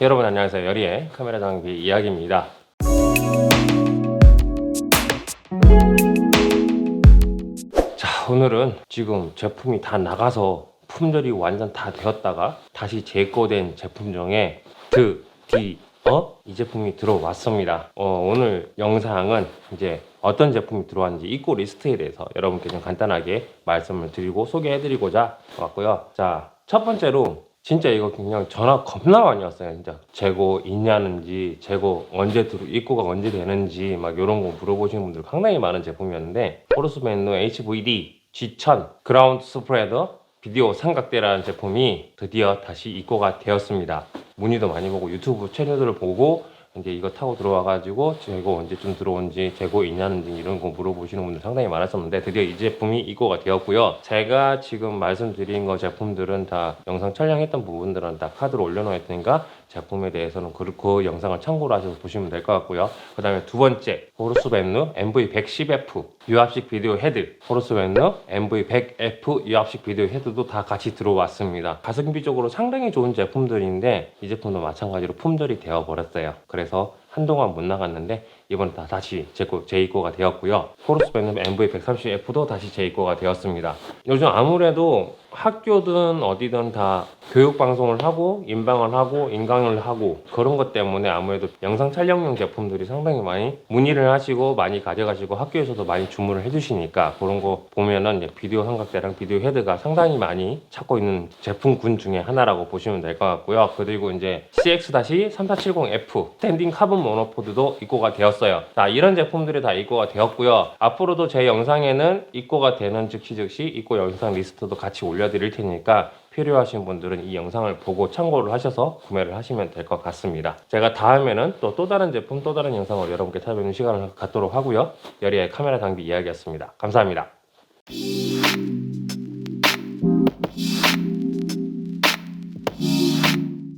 여러분 안녕하세요. 여리의 카메라 장비 이야기입니다. 자, 오늘은 지금 제품이 다 나가서 품절이 완전 다 되었다가 다시 재거된 제품 중에 드 디 어 이 제품이 들어왔습니다. 어, 오늘 영상은 이제 어떤 제품이 들어왔는지 입고 리스트에 대해서 여러분께 좀 간단하게 말씀을 드리고 소개해드리고자 왔고요. 자, 첫 번째로 진짜 이거 그냥 전화 겁나 많이 왔어요. 진짜 재고 있냐는지 재고 언제 들어 입고가 언제 되는지 막 이런 거 물어보시는 분들 상당히 많은 제품이었는데 포르스맨노 HVD G1000 그라운드 스프레더 비디오 삼각대라는 제품이 드디어 다시 입고가 되었습니다. 문의도 많이 보고 유튜브 채널들을 보고 이제 이거 타고 들어와가지고 재고 언제쯤 들어온지 재고 있냐는지 이런 거 물어보시는 분들 상당히 많았었는데 드디어 이 제품이 입고가 되었고요. 제가 지금 말씀드린 거 제품들은 다 영상 촬영했던 부분들은 다 카드로 올려놓을 테니까 제품에 대해서는 그, 그 영상을 참고로 하셔서 보시면 될 것 같고요. 그 다음에 두 번째 호르스 벤누 MV110F 유압식 비디오 헤드 호르스 벤누 MV100F 유압식 비디오 헤드도 다 같이 들어왔습니다. 가성비적으로 상당히 좋은 제품들인데 이 제품도 마찬가지로 품절이 되어 버렸어요. 그래서 한동안 못 나갔는데 이번 다 다시 재고 재입고가 되었고요. 호르스벤누 MV130F도 다시 재입고가 되었습니다. 요즘 아무래도 학교든 어디든 다 교육 방송을 하고 인방을 하고 인강을 하고 그런 것 때문에 아무래도 영상 촬영용 제품들이 상당히 많이 문의를 하시고 많이 가져가시고 학교에서도 많이 주문을 해주시니까 그런 거 보면은 비디오 삼각대랑 비디오 헤드가 상당히 많이 찾고 있는 제품군 중에 하나라고 보시면 될 것 같고요. 그리고 이제 CX-3470F 스탠딩 카본 모노포드도 입고가 되었어요. 자 이런 제품들이 다 입고가 되었고요. 앞으로도 제 영상에는 입고가 되는 즉시 즉시 입고 영상 리스트도 같이 올려드릴 테니까 필요하신 분들은 이 영상을 보고 참고를 하셔서 구매를 하시면 될 것 같습니다. 제가 다음에는 또 또 다른 제품 또 다른 영상으로 여러분께 찾아뵙는 시간을 갖도록 하고요. 여리의 카메라 장비 이야기였습니다. 감사합니다.